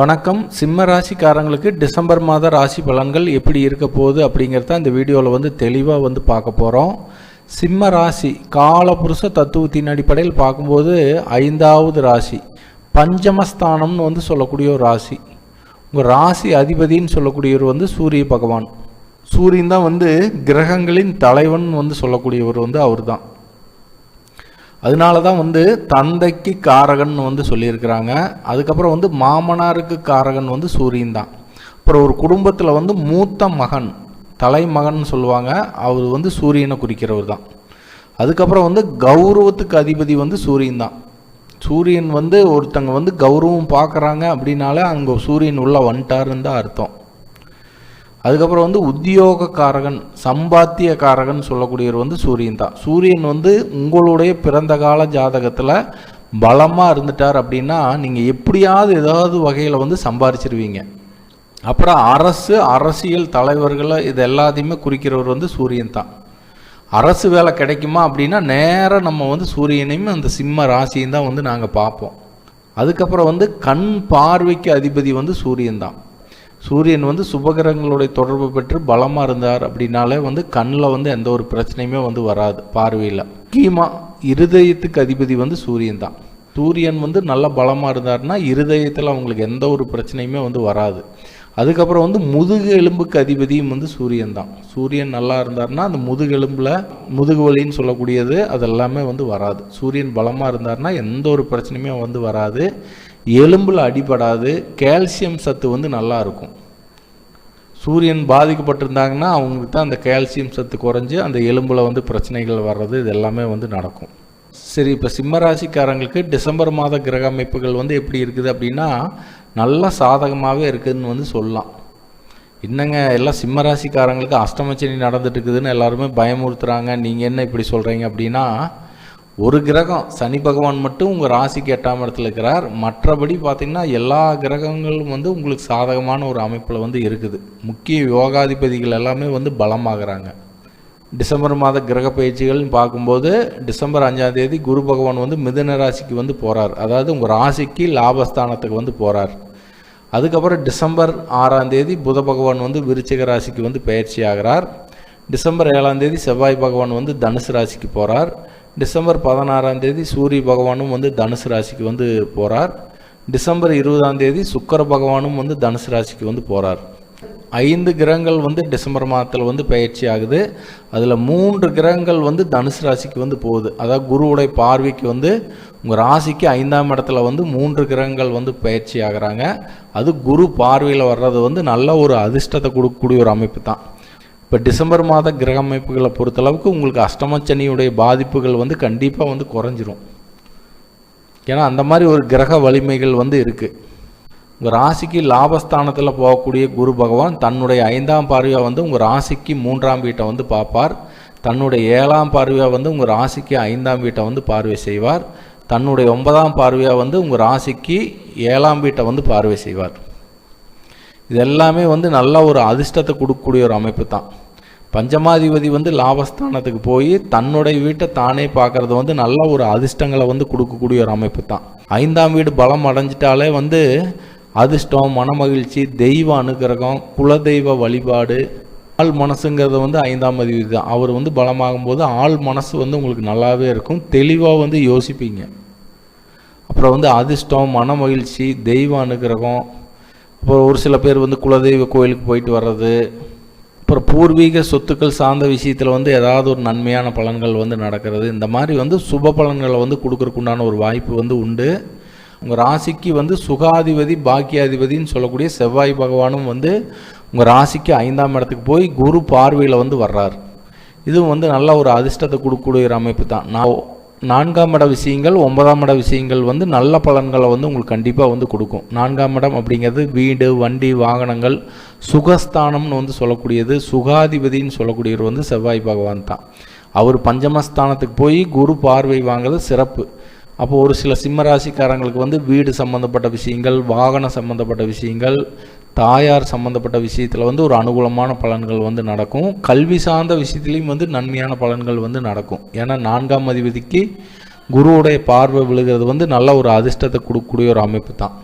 வணக்கம். சிம்ம ராசிக்காரங்களுக்கு டிசம்பர் மாத ராசி பலன்கள் எப்படி இருக்க போகுது அப்படிங்கிறத இந்த வீடியோவில் வந்து தெளிவாக வந்து பார்க்க போகிறோம் சிம்ம ராசி காலபுருஷ தத்துவத்தின் அடிப்படையில் பார்க்கும்போது ஐந்தாவது ராசி பஞ்சமஸ்தானம்னு வந்து சொல்லக்கூடிய ஒரு ராசி. உங்கள் ராசி அதிபதின்னு சொல்லக்கூடியவர் வந்து சூரிய பகவான். சூரியன் தான் வந்து கிரகங்களின் தலைவன் வந்து சொல்லக்கூடியவர் வந்து அவர் தான் அதனால தான் வந்து தந்தைக்கு காரகன் வந்து சொல்லியிருக்கிறாங்க. அதுக்கப்புறம் வந்து மாமனாருக்கு காரகன் வந்து சூரியன் தான். அப்புறம் ஒரு குடும்பத்தில் வந்து மூத்த மகன் தலைமகன் சொல்லுவாங்க. அவர் வந்து சூரியனை குறிக்கிறவர் தான். அதுக்கப்புறம் வந்து கௌரவத்துக்கு அதிபதி வந்து சூரியன் தான். சூரியன் வந்து ஒருத்தங்க வந்து கௌரவம் பார்க்குறாங்க அப்படின்னாலே அங்கே சூரியன் உள்ள வந்துட்டாருன்னு தான் அர்த்தம். அதுக்கப்புறம் வந்து உத்தியோகக்காரகன் சம்பாத்தியக்காரகன் சொல்லக்கூடியவர் வந்து சூரியன் தான். சூரியன் வந்து உங்களுடைய பிறந்த கால ஜாதகத்தில் பலமாக இருந்துட்டார் அப்படின்னா நீங்கள் எப்படியாவது ஏதாவது வகையில் வந்து சம்பாரிச்சிருவீங்க. அப்புறம் அரசு அரசியல் தலைவர்களை இது எல்லாத்தையுமே குறிக்கிறவர் வந்து சூரியன் தான். அரசு வேலை கிடைக்குமா அப்படின்னா நேராக நம்ம வந்து சூரியனையும் அந்த சிம்ம ராசியும் தான் வந்து நாங்கள் பார்ப்போம். அதுக்கப்புறம் வந்து கண் பார்வைக்கு அதிபதி வந்து சூரியன் தான். சூரியன் வந்து சுபகிரகங்களுடைய தொடர்பு பெற்று பலமாக இருந்தார் அப்படின்னாலே வந்து கண்ணில் வந்து எந்த ஒரு பிரச்சனையுமே வந்து வராது பார்வையில். முக்கியமாக இருதயத்துக்கு அதிபதி வந்து சூரியன் தான். சூரியன் வந்து நல்ல பலமாக இருந்தார்னா இருதயத்தில் அவங்களுக்கு எந்த ஒரு பிரச்சனையுமே வந்து வராது. அதுக்கப்புறம் வந்து முதுகு எலும்புக்கு அதிபதியும் வந்து சூரியன் தான். சூரியன் நல்லா இருந்தார்னா அந்த முதுகு எலும்பில் முதுகு வலின்னு சொல்லக்கூடியது அதெல்லாமே வந்து வராது. சூரியன் பலமாக இருந்தார்னா எந்த ஒரு பிரச்சனையுமே வந்து வராது. எலும்பில் அடிபடாது கால்சியம் சத்து வந்து நல்லா இருக்கும். சூரியன் பாதிக்கப்பட்டிருந்தாங்கன்னா அவங்களுக்கு தான் அந்த கால்சியம் சத்து குறைஞ்சி அந்த எலும்பில் வந்து பிரச்சனைகள் வர்றது இது எல்லாமே வந்து நடக்கும். சரி இப்போ சிம்மராசிக்காரங்களுக்கு டிசம்பர் மாத கிரக அமைப்புகள் வந்து எப்படி இருக்குது அப்படின்னா நல்லா சாதகமாகவே இருக்குதுன்னு வந்து சொல்லலாம். என்னங்க எல்லாம் சிம்மராசிக்காரங்களுக்கு அஷ்டமச்சனி நடந்துட்டு இருக்குதுன்னு எல்லாருமே பயமுறுத்துறாங்க. நீங்கள் என்ன இப்படி சொல்கிறீங்க அப்படின்னா ஒரு கிரகம் சனி பகவான் மட்டும் உங்கள் ராசிக்கு எட்டாம் இடத்துல இருக்கிறார். மற்றபடி பார்த்திங்கன்னா எல்லா கிரகங்களும் வந்து உங்களுக்கு சாதகமான ஒரு அமைப்பில் வந்து இருக்குது. முக்கிய யோகாதிபதிகள் எல்லாமே வந்து பலமாகறாங்க. டிசம்பர் மாத கிரக பயிற்சிகள்னு பார்க்கும்போது டிசம்பர் அஞ்சாம் தேதி குரு பகவான் வந்து மிதன ராசிக்கு வந்து போகிறார் அதாவது உங்கள் ராசிக்கு லாபஸ்தானத்துக்கு வந்து போகிறார் அதுக்கப்புறம் டிசம்பர் ஆறாம் தேதி புத பகவான் வந்து விருச்சிக ராசிக்கு வந்து பயிற்சி ஆகிறார் டிசம்பர் ஏழாம் தேதி செவ்வாய் பகவான் வந்து தனுசு ராசிக்கு போகிறார் டிசம்பர் பதினாறாம் தேதி சூரிய பகவானும் வந்து தனுசு ராசிக்கு வந்து போகிறார் டிசம்பர் இருபதாம் தேதி சுக்கர பகவானும் வந்து தனுசு ராசிக்கு வந்து போகிறார் ஐந்து கிரகங்கள் வந்து டிசம்பர் மாதத்தில் வந்து பயிற்சி ஆகுது. அதில் மூன்று கிரகங்கள் வந்து தனுசு ராசிக்கு வந்து போகுது. அதாவது குருவுடைய பார்வைக்கு வந்து உங்கள் ராசிக்கு ஐந்தாம் இடத்துல வந்து மூன்று கிரகங்கள் வந்து பயிற்சி ஆகிறாங்க. அது குரு பார்வையில் வர்றது வந்து நல்ல ஒரு அதிர்ஷ்டத்தை கொடுக்கக்கூடிய ஒரு அமைப்பு தான். இப்போ டிசம்பர் மாத கிரக அமைப்புகளை பொறுத்தளவுக்கு உங்களுக்கு அஷ்டமச்சனியுடைய பாதிப்புகள் வந்து கண்டிப்பாக வந்து குறைஞ்சிரும். ஏன்னா அந்த மாதிரி ஒரு கிரக வலிமைகள் வந்து இருக்குது உங்கள் ராசிக்கு லாபஸ்தானத்தில் போகக்கூடிய குரு பகவான் தன்னுடைய ஐந்தாம் பார்வையாக வந்து உங்கள் ராசிக்கு மூன்றாம் வீட்டை வந்து பார்ப்பார். தன்னுடைய ஏழாம் பார்வையாக வந்து உங்கள் ராசிக்கு ஐந்தாம் வீட்டை வந்து பார்வை செய்வார். தன்னுடைய ஒன்பதாம் பார்வையாக வந்து உங்கள் ராசிக்கு ஏழாம் வீட்டை வந்து பார்வை செய்வார். இது எல்லாமே வந்து நல்ல ஒரு அதிர்ஷ்டத்தை கொடுக்கக்கூடிய ஒரு அமைப்பு தான். பஞ்சமாதிபதி வந்து லாபஸ்தானத்துக்கு போய் தன்னுடைய வீட்டை தானே பார்க்கறது வந்து நல்ல ஒரு அதிர்ஷ்டங்களை வந்து கொடுக்கக்கூடிய ஒரு அமைப்பு தான். ஐந்தாம் வீடு பலம் அடைஞ்சிட்டாலே வந்து அதிர்ஷ்டம் மனமகிழ்ச்சி தெய்வ அனுகிரகம் குலதெய்வ வழிபாடு ஆள் மனசுங்கிறது வந்து ஐந்தாம் அதிபதி தான். அவர் வந்து பலமாகும் போது ஆள் மனசு வந்து உங்களுக்கு நல்லாவே இருக்கும். தெளிவாக வந்து யோசிப்பீங்க. அப்புறம் வந்து அதிர்ஷ்டம் மனமகிழ்ச்சி தெய்வ அனுகிரகம். அப்புறம் ஒரு சில பேர் வந்து குலதெய்வ கோயிலுக்கு போயிட்டு வர்றது. அப்புறம் பூர்வீக சொத்துக்கள் சார்ந்த விஷயத்தில் வந்து ஏதாவது ஒரு நன்மையான பலன்கள் வந்து நடக்கிறது. இந்த மாதிரி வந்து சுப பலன்களை வந்து கொடுக்கறக்குண்டான ஒரு வாய்ப்பு வந்து உண்டு. உங்கள் ராசிக்கு வந்து சுகாதிபதி பாக்கியாதிபதின்னு சொல்லக்கூடிய செவ்வாய் பகவானும் வந்து உங்கள் ராசிக்கு ஐந்தாம் இடத்துக்கு போய் குரு பார்வையில் வந்து வர்றார். இதுவும் வந்து நல்ல ஒரு அதிர்ஷ்டத்தை கொடுக்கக்கூடிய ஒரு அமைப்பு தான். நான் நான்காம் இட விஷயங்கள் ஒன்பதாம் இட விஷயங்கள் வந்து நல்ல பலன்களை வந்து உங்களுக்கு கண்டிப்பாக வந்து கொடுக்கும். நான்காம் இடம் அப்படிங்கிறது வீடு வண்டி வாகனங்கள் சுகஸ்தானம்னு வந்து சொல்லக்கூடியது. சுகாதிபதின்னு சொல்லக்கூடியவர் வந்து செவ்வாய் பகவான் தான். அவர் பஞ்சமஸ்தானத்துக்கு போய் குரு பார்வை வாங்குறது சிறப்பு. அப்போ ஒரு சில சிம்மராசிக்காரங்களுக்கு வந்து வீடு சம்மந்தப்பட்ட விஷயங்கள் வாகனம் சம்மந்தப்பட்ட விஷயங்கள் தாயார் சம்மந்தப்பட்ட விஷயத்தில் வந்து ஒரு அனுகூலமான பலன்கள் வந்து நடக்கும். கல்வி சார்ந்த விஷயத்துலேயும் வந்து நன்மையான பலன்கள் வந்து நடக்கும். ஏன்னா நான்காம் அதிபதிக்கு குருவுடைய பார்வை விழுகிறது வந்து நல்ல ஒரு அதிர்ஷ்டத்தை கொடுக்கக்கூடிய ஒரு அமைப்பு தான்.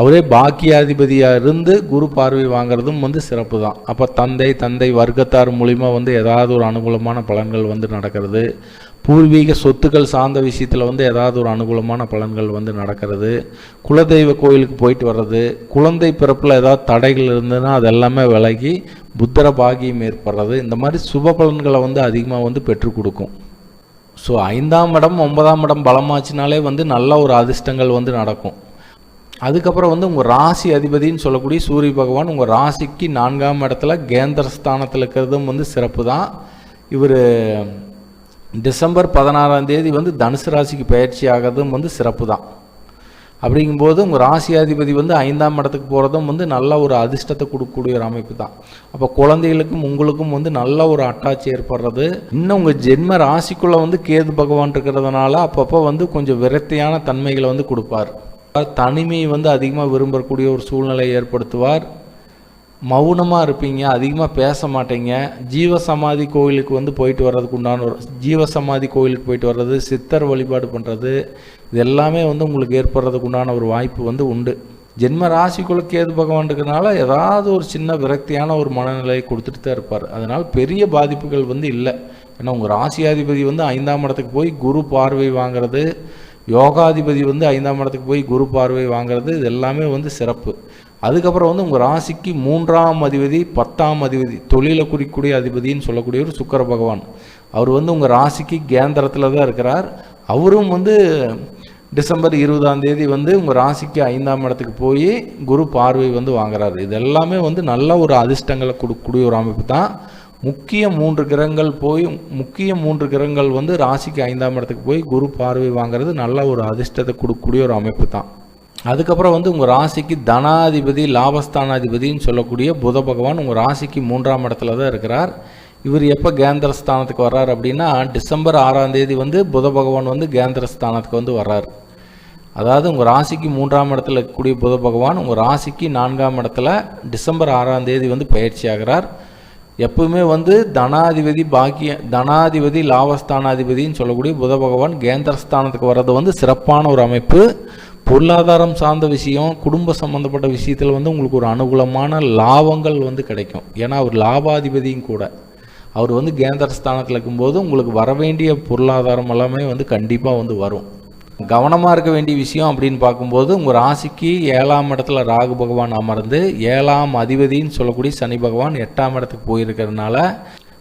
அவரே பாக்கியாதிபதியாக இருந்து குரு பார்வை வாங்குறதும் வந்து சிறப்பு தான். அப்போ தந்தை தந்தை வர்க்கத்தார் மூலிமா வந்து ஏதாவது ஒரு அனுகூலமான பலன்கள் வந்து நடக்கிறது. பூர்வீக சொத்துக்கள் சார்ந்த விஷயத்தில் வந்து ஏதாவது ஒரு அனுகூலமான பலன்கள் வந்து நடக்கிறது. குலதெய்வ கோயிலுக்கு போயிட்டு வர்றது குழந்தை பிறப்பில் ஏதாவது தடைகள் இருந்ததுன்னா அது எல்லாமே விலகி புத்தர பாகியம் ஏற்படுறது. இந்த மாதிரி சுப பலன்களை வந்து அதிகமாக வந்து பெற்றுக் கொடுக்கும். ஸோ ஐந்தாம் இடம் ஒன்பதாம் இடம் பலமாச்சுனாலே வந்து நல்ல ஒரு அதிர்ஷ்டங்கள் வந்து நடக்கும். அதுக்கப்புறம் வந்து உங்கள் ராசி அதிபதின்னு சொல்லக்கூடிய சூரிய பகவான் உங்கள் ராசிக்கு நான்காம் இடத்துல கேந்திர ஸ்தானத்தில் இருக்கிறதும் வந்து சிறப்பு தான் இவர் டிசம்பர் பதினாறாம் தேதி வந்து தனுசு ராசிக்கு பயிற்சி ஆகிறதும் வந்து சிறப்பு தான் அப்படிங்கும்போது உங்கள் ராசியாதிபதி வந்து ஐந்தாம் இடத்துக்கு போகிறதும் வந்து நல்ல ஒரு அதிர்ஷ்டத்தை கொடுக்கக்கூடிய ஒரு அமைப்பு தான் அப்போ குழந்தைகளுக்கும் உங்களுக்கும் வந்து நல்ல ஒரு அட்டாச் ஏற்படுறது. இன்னும் உங்கள் ஜென்ம ராசிக்குள்ளே வந்து கேது பகவான் இருக்கிறதுனால அப்பப்போ வந்து கொஞ்சம் விரத்தியான தன்மைகளை வந்து கொடுப்பார். தனிமையை வந்து அதிகமாக விரும்பக்கூடிய ஒரு சூழ்நிலையை ஏற்படுத்துவார். மௌனமாக இருப்பீங்க அதிகமாக பேச மாட்டீங்க. ஜீவ சமாதி கோயிலுக்கு வந்து போயிட்டு வர்றதுக்கு உண்டான ஒரு ஜீவசமாதி கோயிலுக்கு போயிட்டு வர்றது சித்தர் வழிபாடு பண்ணுறது இது எல்லாமே வந்து உங்களுக்கு ஏற்படுறதுக்கு உண்டான ஒரு வாய்ப்பு வந்து உண்டு. ஜென்ம ராசிக்குள்ள கேது பகவான் ஏதாவது ஒரு சின்ன விரக்தியான ஒரு மனநிலையை கொடுத்துட்டு தான் இருப்பார். அதனால் பெரிய பாதிப்புகள் வந்து இல்லை. ஏன்னா உங்கள் ராசியாதிபதி வந்து ஐந்தாம் இடத்துக்கு போய் குரு பார்வை வாங்குறது யோகாதிபதி வந்து ஐந்தாம் இடத்துக்கு போய் குரு பார்வை வாங்குறது இது எல்லாமே வந்து சிறப்பு. அதுக்கப்புறம் வந்து உங்கள் ராசிக்கு மூன்றாம் அதிபதி பத்தாம் அதிபதி தொழிலை குறிக்கக்கூடிய அதிபதின்னு சொல்லக்கூடிய ஒரு சுக்கர பகவான். அவர் வந்து உங்கள் ராசிக்கு கேந்திரத்தில் தான் இருக்கிறார். அவரும் வந்து டிசம்பர் இருபதாம் தேதி வந்து உங்கள் ராசிக்கு ஐந்தாம் இடத்துக்கு போய் குரு பார்வை வந்து வாங்குறாரு. இது எல்லாமே வந்து நல்ல ஒரு அதிர்ஷ்டங்களை கொடுக்கக்கூடிய ஒரு அமைப்பு தான். முக்கிய மூன்று கிரகங்கள் போய் முக்கிய மூன்று கிரகங்கள் வந்து ராசிக்கு ஐந்தாம் இடத்துக்கு போய் குரு பார்வை வாங்குறது நல்ல ஒரு அதிர்ஷ்டத்தை கொடுக்கக்கூடிய ஒரு அமைப்பு தான். அதுக்கப்புறம் வந்து உங்கள் ராசிக்கு தனாதிபதி லாபஸ்தானாதிபதின்னு சொல்லக்கூடிய புத பகவான் உங்கள் ராசிக்கு மூன்றாம் இடத்துல தான் இருக்கிறார். இவர் எப்போ கேந்திர ஸ்தானத்துக்கு வர்றார் அப்படின்னா டிசம்பர் ஆறாம் தேதி வந்து புத பகவான் வந்து கேந்திர ஸ்தானத்துக்கு வந்து வர்றார். அதாவது உங்கள் ராசிக்கு மூன்றாம் இடத்துல இருக்கக்கூடிய புத பகவான் உங்கள் ராசிக்கு நான்காம் இடத்துல டிசம்பர் ஆறாம் தேதி வந்து பயிற்சி ஆகிறார் எப்பவுமே வந்து தனாதிபதி பாக்கிய தனாதிபதி லாபஸ்தானாதிபதின்னு சொல்லக்கூடிய புத பகவான் கேந்திரஸ்தானத்துக்கு வர்றது வந்து சிறப்பான ஒரு அமைப்பு. பொருளாதாரம் சார்ந்த விஷயம் குடும்ப சம்மந்தப்பட்ட விஷயத்தில் வந்து உங்களுக்கு ஒரு அனுகூலமான லாபங்கள் வந்து கிடைக்கும். ஏன்னா அவர் லாபாதிபதியும் கூட. அவர் வந்து கேந்திர ஸ்தானத்தில் இருக்கும்போது உங்களுக்கு வர வேண்டிய பொருளாதாரம் எல்லாமே வந்து கண்டிப்பாக வந்து வரும். கவனமாக இருக்க வேண்டிய விஷயம் அப்படின்னு பார்க்கும்போது உங்கள் ராசிக்கு ஏழாம் இடத்துல ராகு பகவான் அமர்ந்து ஏழாம் அதிபதின்னு சொல்லக்கூடிய சனி பகவான் எட்டாம் இடத்துக்கு போயிருக்கிறதுனால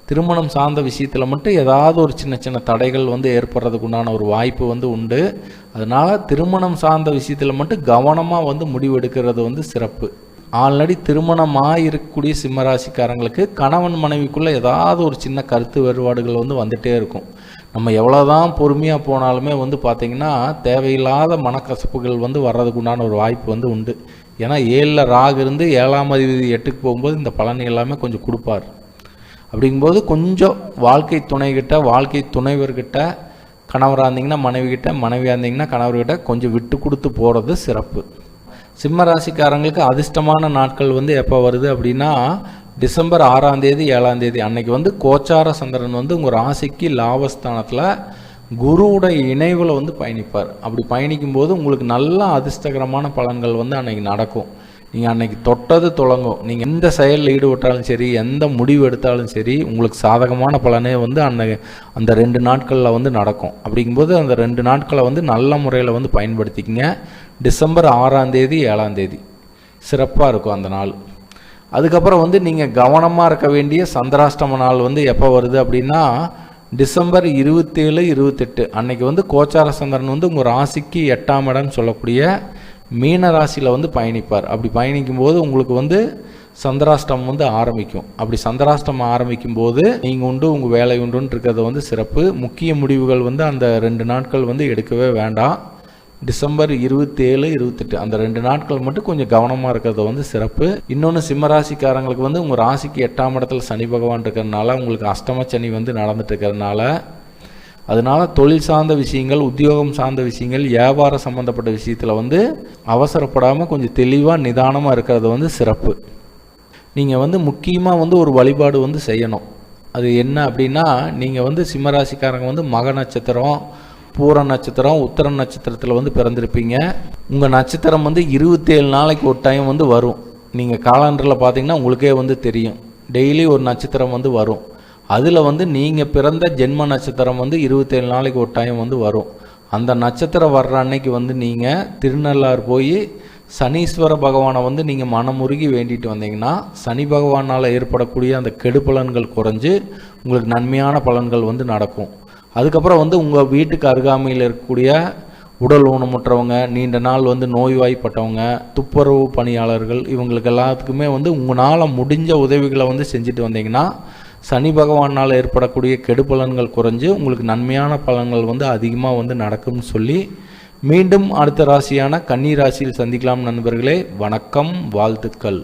திருமணம் சார்ந்த விஷயத்தில் மட்டும் ஏதாவது ஒரு சின்ன சின்ன தடைகள் வந்து ஏற்படுறதுக்கு உண்டான ஒரு வாய்ப்பு வந்து உண்டு. அதனால் திருமணம் சார்ந்த விஷயத்தில் மட்டும் கவனமாக வந்து முடிவெடுக்கிறது வந்து சிறப்பு. ஆல்ரெடி திருமணமாக இருக்கக்கூடிய சிம்மராசிக்காரங்களுக்கு கணவன் மனைவிக்குள்ளே ஏதாவது ஒரு சின்ன கருத்து வேறுபாடுகள் வந்து வந்துகிட்டே இருக்கும். நம்ம எவ்வளோதான் பொறுமையாக போனாலுமே வந்து பார்த்திங்கன்னா தேவையில்லாத மனக்கசப்புகள் வந்து வர்றதுக்கு உண்டான ஒரு வாய்ப்பு வந்து உண்டு. ஏன்னா ஏழில் ராகு இருந்து ஏழாம் அதிபதி எட்டுக்கு போகும்போது இந்த பலன் எல்லாமே கொஞ்சம் கொடுப்பார். அப்படிங்கும்போது கொஞ்சம் வாழ்க்கை துணைகிட்ட வாழ்க்கை துணைவர்கிட்ட கணவராக இருந்தீங்கன்னா மனைவிகிட்ட மனைவியாக இருந்தீங்கன்னா கணவர்கிட்ட கொஞ்சம் விட்டு கொடுத்து போகிறது சிறப்பு. சிம்ம ராசிக்காரங்களுக்கு அதிர்ஷ்டமான நாட்கள் வந்து எப்போ வருது அப்படின்னா டிசம்பர் ஆறாம் தேதி ஏழாம் தேதி. அன்னைக்கு வந்து கோச்சார சந்திரன் வந்து உங்கள் ராசிக்கு லாபஸ்தானத்தில் குருவுடைய இணைவில் வந்து பயணிப்பார். அப்படி பயணிக்கும் போது உங்களுக்கு நல்ல அதிர்ஷ்டகரமான பலன்கள் வந்து அன்னைக்கு நடக்கும். நீங்கள் அன்னைக்கு தொட்டது தொடங்கும். நீங்கள் எந்த செயலில் ஈடுபட்டாலும் சரி எந்த முடிவு எடுத்தாலும் சரி உங்களுக்கு சாதகமான பலனே வந்து அன்னை அந்த ரெண்டு நாட்களில் வந்து நடக்கும். அப்படிங்கும்போது அந்த ரெண்டு நாட்களை வந்து நல்ல முறையில் வந்து பயன்படுத்திக்கங்க. டிசம்பர் ஆறாம் தேதி ஏழாம் தேதி. சிறப்பாக இருக்கும் அந்த நாள். அதுக்கப்புறம் வந்து நீங்கள் கவனமாக இருக்க வேண்டிய சந்திராஷ்டம நாள் வந்து எப்போ வருது அப்படின்னா டிசம்பர் இருபத்தேழு இருபத்தெட்டு. அன்னைக்கு வந்து கோச்சார சந்திரன் வந்து உங்கள் ராசிக்கு எட்டாம் இடம்னு சொல்லக்கூடிய மீன ராசியில் வந்து பயணிப்பார். அப்படி பயணிக்கும் போது உங்களுக்கு வந்து சந்திராஷ்டம் வந்து ஆரம்பிக்கும். அப்படி சந்திராஷ்டம் ஆரம்பிக்கும் போது நீங்கள் உண்டு உங்கள் வேலை உண்டுன்னு இருக்கிறது வந்து சிறப்பு. முக்கிய முடிவுகள் வந்து அந்த ரெண்டு நாட்கள் வந்து எடுக்கவே வேண்டாம். டிசம்பர் இருபத்தேழு இருபத்தெட்டு அந்த ரெண்டு நாட்கள் மட்டும் கொஞ்சம் கவனமாக இருக்கிறது வந்து சிறப்பு. இன்னொன்று சிம்ம ராசிக்காரங்களுக்கு வந்து உங்கள் ராசிக்கு எட்டாம் இடத்துல சனி பகவான் இருக்கிறதுனால உங்களுக்கு அஷ்டம சனி வந்து நடந்துட்டு இருக்கிறதுனால அதனால தொழில் சார்ந்த விஷயங்கள் உத்தியோகம் சார்ந்த விஷயங்கள் வியாபாரம் சம்மந்தப்பட்ட விஷயத்தில் வந்து அவசரப்படாமல் கொஞ்சம் தெளிவாக நிதானமாக இருக்கிறது வந்து சிறப்பு. நீங்கள் வந்து முக்கியமாக வந்து ஒரு வழிபாடு வந்து செய்யணும். அது என்ன அப்படின்னா நீங்கள் வந்து சிம்மராசிக்காரங்க வந்து மக நட்சத்திரம் பூர நட்சத்திரம் உத்தர நட்சத்திரத்தில் வந்து பிறந்திருப்பீங்க. உங்கள் நட்சத்திரம் வந்து இருபத்தேழு நாளைக்கு ஒரு டைம் வந்து வரும். நீங்கள் காலண்டரில் பார்த்தீங்கன்னா உங்களுக்கே வந்து தெரியும். டெய்லி ஒரு நட்சத்திரம் வந்து வரும். அதில் வந்து நீங்கள் பிறந்த ஜென்ம நட்சத்திரம் வந்து இருபத்தேழு நாளைக்கு ஒரு டைம் வந்து வரும். அந்த நட்சத்திரம் வர்ற அன்னைக்கு வந்து நீங்கள் திருநள்ளாறு போய் சனீஸ்வர பகவானை வந்து நீங்கள் மனமுருகி வேண்டிட்டு வந்தீங்கன்னா சனி பகவானால் ஏற்படக்கூடிய அந்த கெடுபலன்கள் குறைஞ்சு உங்களுக்கு நன்மையான பலன்கள் வந்து நடக்கும். அதுக்கப்புறம் வந்து உங்கள் வீட்டுக்கு அருகாமையில் இருக்கக்கூடிய உடல் ஊனமுற்றவங்க நீண்ட நாள் வந்து நோய்வாய்ப்பட்டவங்க துப்புரவு பணியாளர்கள் இவங்களுக்கு எல்லாத்துக்குமே வந்து உங்களால் முடிஞ்ச உதவிகளை வந்து செஞ்சுட்டு வந்தீங்கன்னா சனி பகவானால் ஏற்படக்கூடிய கெடுபலன்கள் குறைஞ்சு உங்களுக்கு நன்மையான பலன்கள் வந்து அதிகமாக வந்து நடக்கும்னு சொல்லி மீண்டும் அடுத்த ராசியான கன்னி ராசியில் சந்திக்கலாம் நண்பர்களே. வணக்கம் வாழ்த்துக்கள்.